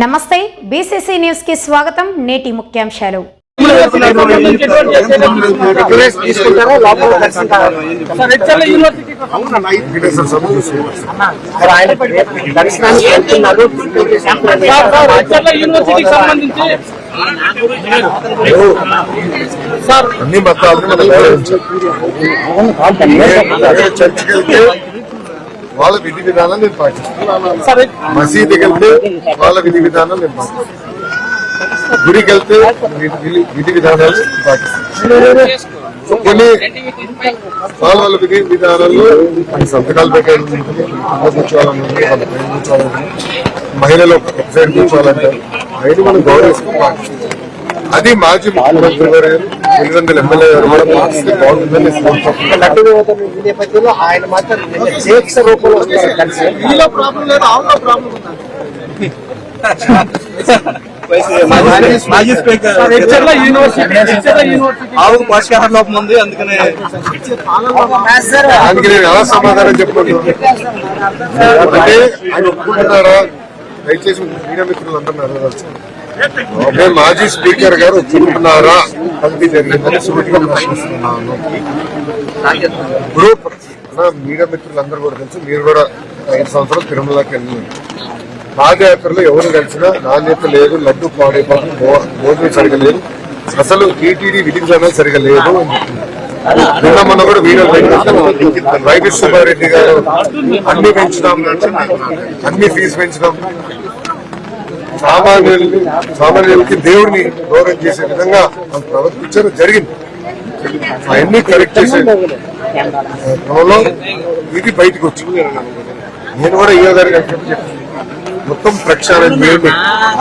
నమస్తే బీసీసీ న్యూస్కి స్వాగతం నేటి ముఖ్యాంశాలు. అన్ని మతాలను చర్చికి వెళ్తే వాళ్ళ విధి విధానం నేను పాటిస్తాను మసీదుకి వెళ్తే వాళ్ళ విధి విధానం నేను పాటిస్తాను గుడికి వెళ్తే విధి విధానాలు పాటిస్తాను కొన్ని వాళ్ళ వాళ్ళ విధి విధానాల్లో కొన్ని సంతకాలు పెట్టాలి కింద కూర్చోవాలని ఉంది, వాళ్ళ పైన కూర్చోవాలని ఉంది. మహిళలు ఒక సైడ్ కూర్చోవాలంటారు అయినా మనం గౌరవిస్తాం పాటిస్తాం. అది మాజీ ముఖ్యమంత్రి గారు ఎనిమిది వందల ఎమ్మెల్యే గారు కూడా పాటిస్తే బాగుంటుందని నేపథ్యంలో ఆయన మాత్రం దీక్ష రూపంలో ఆవుకు పోషకాహార లోపం ఉంది అందుకనే. దానికి నేను ఎలా సమాధానం చెప్పను అంటే ఆయన ఒప్పుకుంటున్నారా? దయచేసి మీడియా మిత్రులు అంటున్నారు అదే మాజీ స్పీకర్ గారు ఒప్పుకుంటున్నారా? కలిపి జరిగిందని సూటిగా ప్రశ్నిస్తున్నాను గ్రూప్ మీడియా మిత్రులందరూ కూడా తెలుసు. మీరు కూడా ఐదు సంవత్సరాలు తిరుమలకి వెళ్ళినారు పాదయాత్రలో ఎవరు కలిసినా నాణ్యత లేదు లడ్డు పాడైపోతుంది భోజనం సరిగా లేదు. అసలు టీటీడీ విధించడం సరిగా లేదు. నిన్న మొన్న కూడా వీడియో పెట్టారు వైవి సుబ్బారెడ్డి గారు అన్ని పెంచుదాం అన్ని ఫీజు పెంచుదాం. సామాన్యులు సామాన్యులకి దేవుడిని గౌరవం చేసే విధంగా మనం ప్రవర్తించడం జరిగింది. అవన్నీ కరెక్ట్ చేసే క్రమంలో ఇది బయటకు వచ్చింది. నేను కూడా ఈ గారికి అని చెప్పి మొత్తం ప్రక్షాళన చేయండి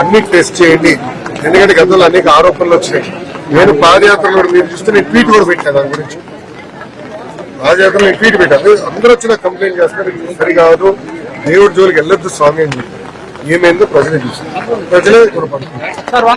అన్ని టెస్ట్ చేయండి. ఎందుకంటే గతంలో అనేక ఆరోపణలు వచ్చినాయి. నేను పాదయాత్రలో కూడా మీరు చూస్తే నేను ట్వీట్ కూడా పెట్టాను దాని గురించి. పాదయాత్రలో నేను ట్వీట్ పెట్టాను అందరూ వచ్చిన కంప్లైంట్ చేస్తారు సరికాదు. దేవుడి జోలికి వెళ్ళొద్దు స్వామి అని చెప్పి. ఏమైందో ప్రజలే చూసి ప్రజలే గుణపడుతుంది